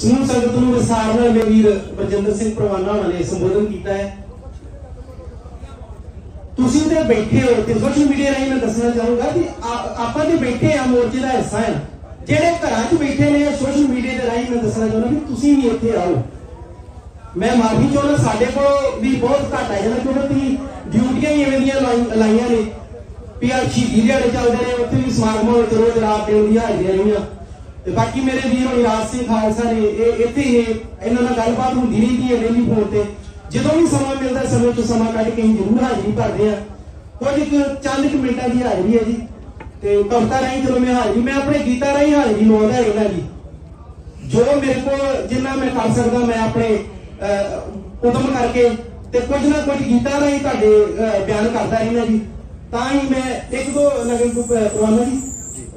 ਸਮੂਹ ਸੰਗਤ ਨੂੰ ਵਿਸਾਰ ਨਾਲ ਵੀਰ ਬਰਜਿੰਦਰ ਸਿੰਘ ਪ੍ਰਵਾਨਾ ਹੋਣਾ ਨੇ ਸੰਬੋਧਨ ਕੀਤਾ ਹੈ। ਤੁਸੀਂ ਤੇ ਬੈਠੇ ਹੋ ਤੇ ਸੋਸ਼ਲ ਮੀਡੀਆ ਰਾਹੀਂ ਮੈਂ ਦੱਸਣਾ ਚਾਹੂੰਗਾ ਕਿ ਆਪਾਂ ਤੇ ਬੈਠੇ ਆ, ਮੋਰਚੇ ਦਾ ਹਿੱਸਾ ਹੈ। ਜਿਹੜੇ ਘਰਾਂ 'ਚ ਬੈਠੇ ਨੇ ਸੋਸ਼ਲ ਮੀਡੀਆ ਦੇ ਰਾਹੀਂ ਮੈਂ ਦੱਸਣਾ ਚਾਹੁੰਦਾ ਕਿ ਤੁਸੀਂ ਵੀ ਇੱਥੇ ਆਓ। ਮੈਂ ਮਾਫੀ ਚਾਹੁੰਦਾ, ਸਾਡੇ ਕੋਲ ਵੀ ਬਹੁਤ ਘੱਟ ਆ ਜਾਂਦਾ ਕਿਉਂਕਿ ਤੁਸੀਂ ਡਿਊਟੀਆਂ ਹੀ ਐਵੇਂ ਦੀਆਂ ਲਾਈਆਂ ਨੇ। ਵੀ ਆ ਸ਼ਹੀਦੀ ਦਿਹਾੜੇ ਚੱਲਦੇ ਨੇ, ਉੱਥੇ ਵੀ ਸਮਾਗਮਾਂ ਵਿੱਚ ਰੋਜ਼ ਰਾਤ ਦੇ ਉਹਦੀਆਂ ਹਾਜ਼ਰੀਆਂ ਤੇ ਬਾਕੀ ਮੇਰੇ ਵੀਰ ਹੋਣੀ ਸਿੰਘ ਖਾਲਸਾ ਨੇ, ਇਹ ਇੱਥੇ ਹੀ ਇਹਨਾਂ ਨਾਲ ਗੱਲਬਾਤ ਹੁੰਦੀ ਰਹਿੰਦੀ ਹੈ ਡੇਲੀ ਫੋਨ ਤੇ। ਜਦੋਂ ਵੀ ਸਮਾਂ ਮਿਲਦਾ ਸਮੇਂ ਤੋਂ ਸਮਾਂ ਕੱਢ ਕੇ ਜ਼ਰੂਰ ਹਾਜ਼ਰੀ ਭਰਦੇ ਆ ਕੁਝ ਕੁ ਚੰਦ ਕੁ ਮਿੰਟਾਂ ਦੀ ਹਾਜ਼ਰੀ ਹੈ ਜੀ। ਤੇ ਕਵਿਤਾ ਰਾਹੀਂ ਜਦੋਂ ਮੈਂ ਹਾਜ਼ਰੀ, ਮੈਂ ਆਪਣੇ ਗੀਤਾਂ ਰਾਹੀਂ ਹਾਜ਼ਰੀ ਲਵਾਉਂਦਾ ਹੈਗਾ ਜੀ। ਜੋ ਮੇਰੇ ਕੋਲ ਜਿੰਨਾ ਮੈਂ ਕਰ ਸਕਦਾ, ਮੈਂ ਆਪਣੇ ਉਦਮ ਕਰਕੇ ਤੇ ਕੁਝ ਨਾ ਕੁਝ ਗੀਤਾਂ ਰਾਹੀਂ ਤੁਹਾਡੇ ਬਿਆਨ ਕਰਦਾ ਰਹਿੰਦਾ ਜੀ। ਤਾਂ ਹੀ ਮੈਂ ਇੱਕ ਦੋ ਨਗਰ ਪ੍ਰਵਾਨਾ ਜੀ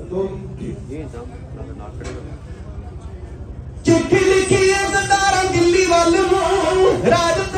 ਦੋ। ਚਿੱਠੀ ਲਿਖੀ ਐ ਦਿੱਲੀ ਵੱਲ ਨੂੰ। ਰਾਜ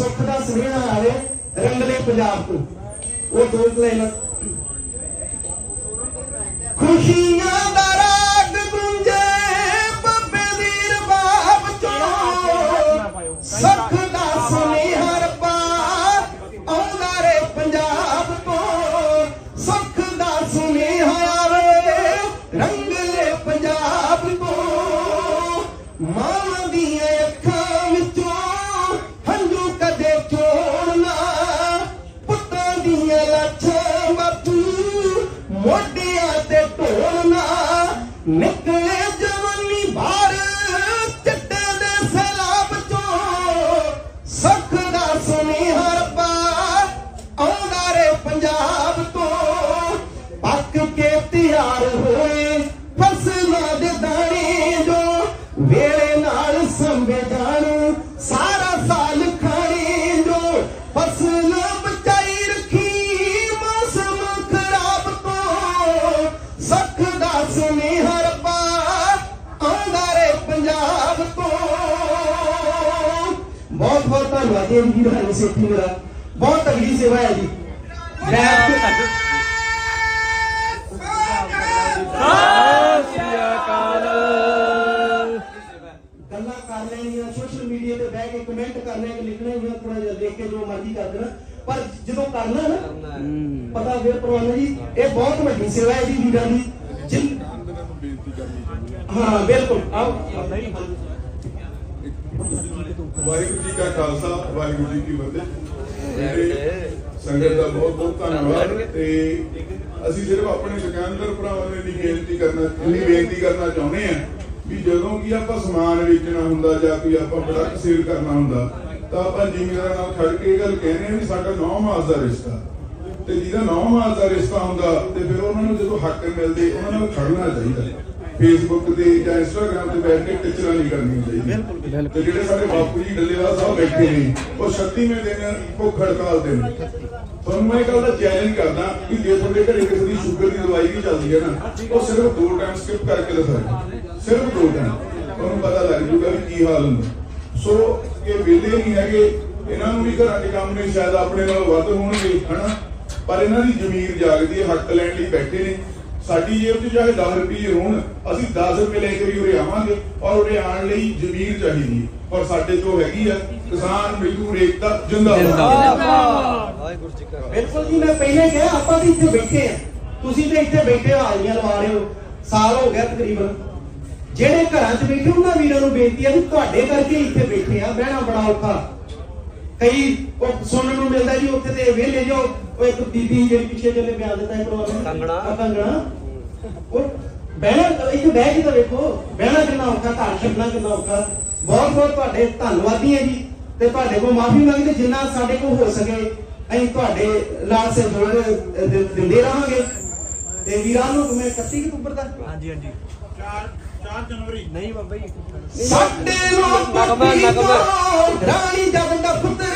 ਸੁੱਖ ਦਾ ਸੁਨੇਹਾ ਆਵੇ ਰੰਗਲੇ ਪੰਜਾਬ ਤੋਂ। ਉਹ ਦੋ ਲਾਈਨਾਂ ਖੁਸ਼ੀਆਂ ਦਾ ਤਿਆਰ ਹੋਏ। ਫਸਲਾਂ ਦੇ ਦਾਣੇ ਜੋ ਵੇਲੇ ਨਾਲ ਸੰਭੇ ਜਾਣ। ਸਾਰਾ ਸਾਲ ਖਾਣੇ ਜੋ ਫਸਲਾਂ ਬਚਾਈ ਰੱਖੀ। ਮੌਸਮ ਖਰਾਬ ਤੋਂ ਸੁੱਖ ਦਾ ਸੁਨੇਹਾ ਰੱਬਾ ਆਉਂਦਾ ਰੇ ਪੰਜਾਬ ਤੋਂ। ਬਹੁਤ ਬਹੁਤ ਧੰਨਵਾਦ ਜੀ ਵੀਰ ਹਰੀ ਸੇਠੀ ਮੇਰਾ ਬਹੁਤ ਤਗੜੀ ਸੇਵਾ ਹੈ ਜੀ। ਮੈਂ ਗੱਲਾਂ ਕਰਨੇ ਕਿ ਲਿਖਣੇ ਵੀ ਥੋੜਾ ਜਿਹਾ ਦੇਖ ਕੇ ਜੋ ਮਰਜ਼ੀ ਕਰ ਦੇਣਾ। ਪਰ ਜਦੋਂ ਕਰਨਾ ਨਾ ਪਤਾ ਫਿਰ ਪ੍ਰਵਾਨਾ ਜੀ ਇਹ ਬਹੁਤ ਵੱਡੀ ਸੇਵਾ ਹੈ ਜੀ ਵੀਰਾਂ ਦੀ। ਹਾਂ ਬਿਲਕੁਲ। ਆਓ। ਵਾਹਿਗੁਰੂ ਜੀ ਕਾ ਖਾਲਸਾ ਵਾਹਿਗੁਰੂ ਜੀ ਕੀ ਫਤਿਹ। ਸੰਗਤ ਦਾ ਬਹੁਤ ਬਹੁਤ ਧੰਨਵਾਦ। ਤੇ ਅਸੀਂ ਸਿਰਫ ਆਪਣੇ ਦੁਕਾਨਦਾਰ ਭਰਾਵਾਂ ਨੂੰ ਇੰਨੀ ਬੇਨਤੀ ਕਰਨਾ ਇੰਨੀ ਬੇਨਤੀ ਕਰਨਾ ਚਾਹੁੰਦੇ ਆ ਵੀ ਜਦੋਂ ਕੀ ਆਪਾਂ ਸਮਾਨ ਵੇਚਣਾ ਹੁੰਦਾ ਜਾਂ ਕੋਈ ਆਪਾਂ ਪ੍ਰੋਡਕਟ ਸੇਲ ਕਰਨਾ ਹੁੰਦਾ, ਤਾਂ ਆਪਾਂ ਜ਼ਿਮੀਦਾਰਾਂ ਨਾਲ ਖੜ ਕੇ ਇਹ ਗੱਲ ਕਹਿੰਦੇ ਆ ਵੀ ਸਾਡਾ 9 ਮਾਸ ਦਾ ਰਿਸ਼ਤਾ। ਤੇ ਜਿਹਦਾ 9 ਮਾਸ ਦਾ ਰਿਸ਼ਤਾ ਹੁੰਦਾ, ਤੇ ਫਿਰ ਉਹਨਾਂ ਨੂੰ ਜਦੋਂ ਹੱਕ ਮਿਲਦੇ, ਉਹਨਾਂ ਨਾਲ ਖੜਨਾ ਚਾਹੀਦਾ। ਫੇਸਬੁੱਕ ਤੇ ਜਾਂ ਇੰਸਟਾਗ੍ਰam ਤੇ ਬੈਠ ਕੇ ਟਿਚਰਾਂ ਨਹੀਂ ਕਰਨੀਆਂ ਚਾਹੀਦੀਆਂ। ਤੇ ਜਿਹੜੇ ਸਾਡੇ ਬਾਪੂ ਜੀ ਡੱਲੇਵਾਲ ਸਾਹਿਬ ਬੈਠੇ ਨੇ, ਉਹ 36ਵੇਂ ਦਿਨ ਭੁੱਖ ਹੜਤਾਲ ਤੇ ਨੇ। ਤੁਹਾਨੂੰ ਮੈਂ ਇਹ ਦਾ ਚੈਲੰਜ ਕਰਦਾ ਕਿ ਜੇ ਤੁਹਾਡੇ ਘਰੇ ਕਿਸੇ ਦੀ ਸ਼ੂਗਰ ਦੀ ਦਵਾਈ ਵੀ ਚੱਲਦੀ ਹੈ ਨਾ, ਉਹ ਸਿਰਫ ਦੋ ਟਾਈਮ ਸਕਿਪ ਕਰਕੇ ਦਿਖਾਓ। ਸਿਰਫ ਦੋ ਟਾਈਮ ਤੁਹਾਨੂੰ ਪਤਾ ਲੱਗ ਜੂਗਾ ਵੀ ਕੀ ਹਾਲ ਹੁੰਦਾ। ਸੋ ਇਹ ਵਿਹਲੇ ਨਹੀਂ ਹੈਗੇ ਇਹਨਾਂ ਨੂੰ ਵੀ ਘਰਾਂ ਦੇ ਕੰਮ ਨੇ ਸ਼ਾਇਦ ਆਪਣੇ ਨਾਲੋਂ ਵੱਧ ਹੋਣਗੇ ਹਨਾ? ਪਰ ਇਹਨਾਂ ਦੀ ਜ਼ਮੀਰ ਜਾਗਦੀ ਹੈ ਹੱਕ ਲੈਣ ਲਈ ਬੈਠੇ ਨੇ। ਸਾਡੀ ਜੇਬ 'ਚ ਚਾਹੇ 10 ਰੁਪਏ ਹੋਣ ਅਸੀਂ 10 ਰੁਪਏ ਲੈ ਕੇ ਵੀ ਉਰੇ ਆਵਾਂਗੇ ਔਰ ਉਰੇ ਆਉਣ ਲਈ ਜ਼ਮੀਰ ਚਾਹੀਦੀ ਹੈ। ਔਰ ਸਾਡੇ ਜੋ ਹੈਗੀ ਆ ਕਿਸਾਨ ਮਜ਼ਦੂਰ ਏਕਤਾ ਜਿੰਦਾਬਾਦ। ਬਿਲਕੁਲ ਜੀ ਮੈਂ ਪਹਿਲੇ ਕਿਹਾ ਆਪਾਂ ਵੀ ਇੱਥੇ ਬੈਠੇ ਆ। ਤੁਸੀਂ ਤੇ ਇੱਥੇ ਬੈਠੇ ਹੋ ਹਾਜ਼ਰੀਆਂ ਲਵਾ ਰਹੇ ਹੋ। ਸਾਲ ਹੋ ਗਿਆ ਤਕਰੀਬਨ। ਜਿਹੜੇ ਘਰਾਂ 'ਚ ਬੈਠੇ ਉਹਨਾਂ ਵੀਰਾਂ ਨੂੰ ਬੇਨਤੀ ਹੈ ਵੀ ਤੁਹਾਡੇ ਕਰਕੇ ਇੱਥੇ ਬੈਠੇ ਆ ਬਹਿਣਾ ਬੜਾ ਔਖਾ। ਕਈ ਉਹ ਸੁਣਨ ਨੂੰ ਮਿਲਦਾ ਜੀ ਉੱਥੇ ਤੇ ਵਿਹਲੇ ਜੋ ਉਹ ਇੱਕ ਬੀਬੀ ਜਿਹੜੀ ਪਿੱਛੇ ਚੱਲੇ ਬਿਆਨ ਦਿੱਤਾ ਹੈ ਪ੍ਰੋਗਰਾਮ ਕੰਗਣਾ। ਕੰਗਣਾ। ਉਹ ਬਹਿਣਾ ਇੱਥੇ ਬਹਿ ਕੇ ਤਾਂ ਵੇਖੋ ਬਹਿਣਾ ਕਿੰਨਾ ਔਖਾ ਘਰ ਛੱਡਣਾ ਕਿੰਨਾ ਔਖਾ। ਬਹੁਤ ਬਹੁਤ ਤੁਹਾਡੇ ਧੰਨਵਾਦੀ ਹੈ ਜੀ ਤੇ ਤੁਹਾਡੇ ਕੋਲ ਮਾਫੀ ਮੰਗਦੇ ਜਿੰਨਾ ਸਾਡੇ ਕੋਲ ਹੋ ਸਕੇ ਅਸੀਂ ਤੁਹਾਡੇ ਨਾਲ ਸਹਿਯੋਗ ਦਿੰਦੇ ਰਹਾਂਗੇ। ਤੇ ਵੀਰਾਂ ਨੂੰ ਮੈਂ 31 ਅਕਤੂਬਰ ਦਾ? ਹਾਂਜੀ ਹਾਂਜੀ। 4 4 ਜਨਵਰੀ। ਨਹੀਂ ਬਾਬਾ ਜੀ। ਸਾਡੇ ਲੋਕ ਨਗਮਾ, ਨਗਮਾ। ਰਾਣੀ ਜਗ ਡਫਤੇ